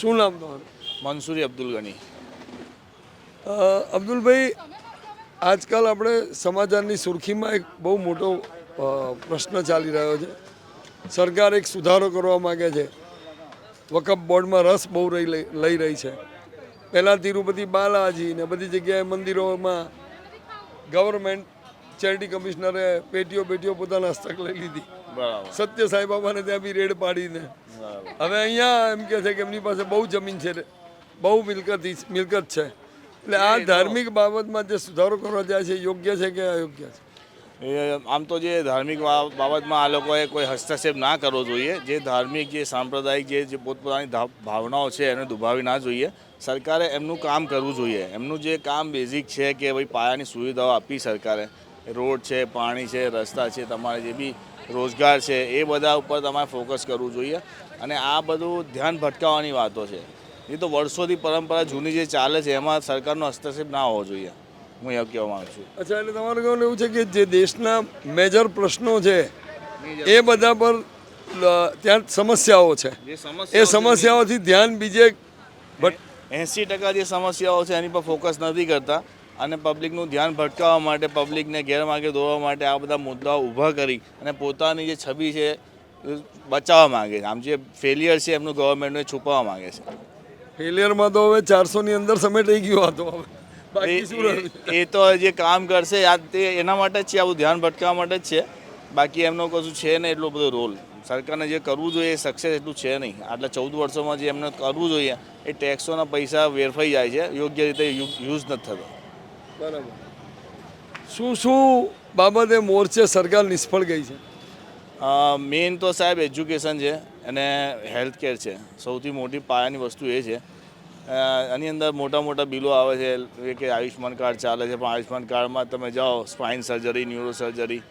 શું નામ તમારું? મંસૂરી અબ્દુલ ગની. અબ્દુલભાઈ આજકાલ આપણે સમાચારની સુર્ખીમાં એક બહુ મોટો પ્રશ્ન ચાલી રહ્યો છે. સરકાર એક સુધારો કરવા માગે છે. વકફ બોર્ડમાં રસ બહુ રહી લઈ રહી છે. પહેલાં તિરુપતિ બાલાજી ને બધી જગ્યાએ મંદિરોમાં ગવર્મેન્ટ ચેરિટી કમિશનરે પેટીઓ પેટીઓ પોતાના હસ્તક લઈ લીધી. બરાબર. સત્ય સાંઈબાબાને ત્યાં બી રેડ પાડીને હવે અહીંયા એમ કે છે કે એમની પાસે બહુ જમીન છે બહુ મિલકત મિલકત છે. એટલે આ ધાર્મિક બાબતમાં જે સુધારો કરવા જાય છે યોગ્ય છે કે અયોગ્ય છે? આમ તો જે ધાર્મિક બાબતમાં આ લોકોએ કોઈ હસ્તક્ષેપ ના કરવો જોઈએ. જે ધાર્મિક જે સાંપ્રદાયિક જે જે પોતપોતાની ભાવનાઓ છે એને દુભાવી ના જોઈએ. સરકારે એમનું કામ કરવું જોઈએ. એમનું જે કામ બેઝિક છે કે ભાઈ પાયાની સુવિધાઓ આપી સરકારે. રોડ છે પાણી છે રસ્તા છે તમારે જે બી રોજગાર છે એ બધા ઉપર તમારે ફોકસ કરવું જોઈએ. અને આ બધું ધ્યાન ભટકાવવાની વાતો છે. એ તો વર્ષોથી પરંપરા જૂની જે ચાલે છે એમાં સરકારનો હસ્તક્ષેપ ના હોવો જોઈએ. હું એવું કહેવા માગું છું. અચ્છા એટલે તમારું કહેવાનું એવું છે કે જે દેશના મેજર પ્રશ્નો છે એ બધા પર ત્યાં સમસ્યાઓ છે. એ સમસ્યાઓથી ધ્યાન બીજે એંસી ટકા જે સમસ્યાઓ છે એની પર ફોકસ નથી કરતા. અને પબ્લિકનું ધ્યાન ભટકાવવા માટે પબ્લિકને ગેરમાર્ગે દોરવા માટે આ બધા મુદ્દાઓ ઊભા કરી અને પોતાની જે છબી છે બચાવવા માગે છે. આમ જે ફેલિયર છે એમનું ગવર્મેન્ટને છુપાવવા માગે છે. ફેલિયરમાં તો હવે ચારસોની અંદર સમેટાઈ ગયો હતો. એ તો જે કામ કરશે આ તે એના માટે જ છે આવું ધ્યાન ભટકાવવા માટે જ છે. બાકી એમનો કશું છે નહીં એટલો બધો રોલ. સરકારને જે કરવું જોઈએ એ સક્સેસ એટલું છે નહીં. આટલા ચૌદ વર્ષોમાં જે એમને કરવું જોઈએ એ ટેક્સોના પૈસા વેરફાઈ જાય છે. યોગ્ય રીતે યુઝ નથી થતો. બરાબર. શું શું બાબતે મોરચે સરકાર નિષ્ફળ ગઈ છે? મેઇન તો સાહેબ એજ્યુકેશન છે અને હેલ્થ કેર છે. સૌથી મોટી પાયાની વસ્તુ એ છે. આની અંદર મોટા મોટા બિલો આવે છે એ કે આયુષ્યમાન કાર્ડ ચાલે છે પણ આયુષ્યમાન કાર્ડમાં તમે જાઓ સ્પાઇન સર્જરી ન્યુરો સર્જરી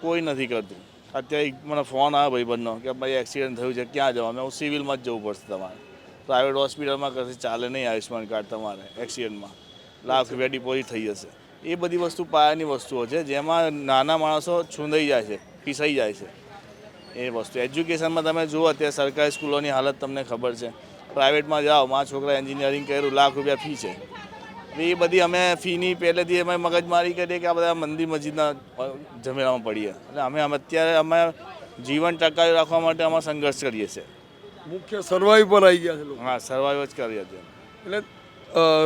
કોઈ નથી કરતું. અત્યારે એક મને ફોન આવે ભાઈબંધનો કે ભાઈ એક્સિડન્ટ થયું છે ક્યાં જવાનું હું સિવિલમાં જ જવું પડશે તમારે. પ્રાઇવેટ હોસ્પિટલમાં કશે ચાલે નહીં આયુષ્યમાન કાર્ડ તમારે એક્સિડન્ટમાં લાખ રૂપિયા ડિપોઝિટ થઈ જશે એ બધી વસ્તુ પાયાની વસ્તુઓ છે જેમાં નાના માણસો છૂંદાઈ જાય છે પીસાઈ જાય છે. એ વસ્તુ. એજ્યુકેશનમાં તમે જુઓ અત્યારે સરકારી સ્કૂલોની હાલત તમને ખબર છે. પ્રાઇવેટમાં જાઓ મારા છોકરા એન્જિનિયરિંગ કર્યું લાખ રૂપિયા ફી છે. એ બધી અમે ફીની પહેલેથી અમે મગજમારી કરીએ કે આ બધા મંદિર મસ્જિદના ઝમેલામાં પડીએ. એટલે અમે અમે અત્યારે અમે જીવન ટકાવી રાખવા માટે અમે સંઘર્ષ કરીએ છીએ. મુખ્ય સર્વાઈવ પર આવી ગયા છે હા સર્વાઈવ જ કરીએ છીએ. એટલે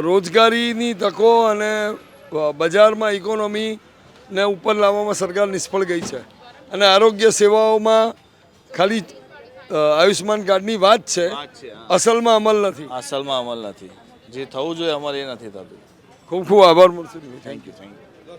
રોજગારીની તકો અને બજારમાં ઇકોનોમીને ઉપર લાવવામાં સરકાર નિષ્ફળ ગઈ છે. અને આરોગ્ય સેવાઓમાં ખાલી આયુષ્યમાન આયુષ્માન કાર્ડની વાત છે વાત છે અસલમાં અમલ નથી. અસલમાં અમલ નથી. જે થવું જોઈએ અમારે એ નથી થતું. ખૂબ ખૂબ આભાર મળશે થેન્ક યુ થેન્ક યુ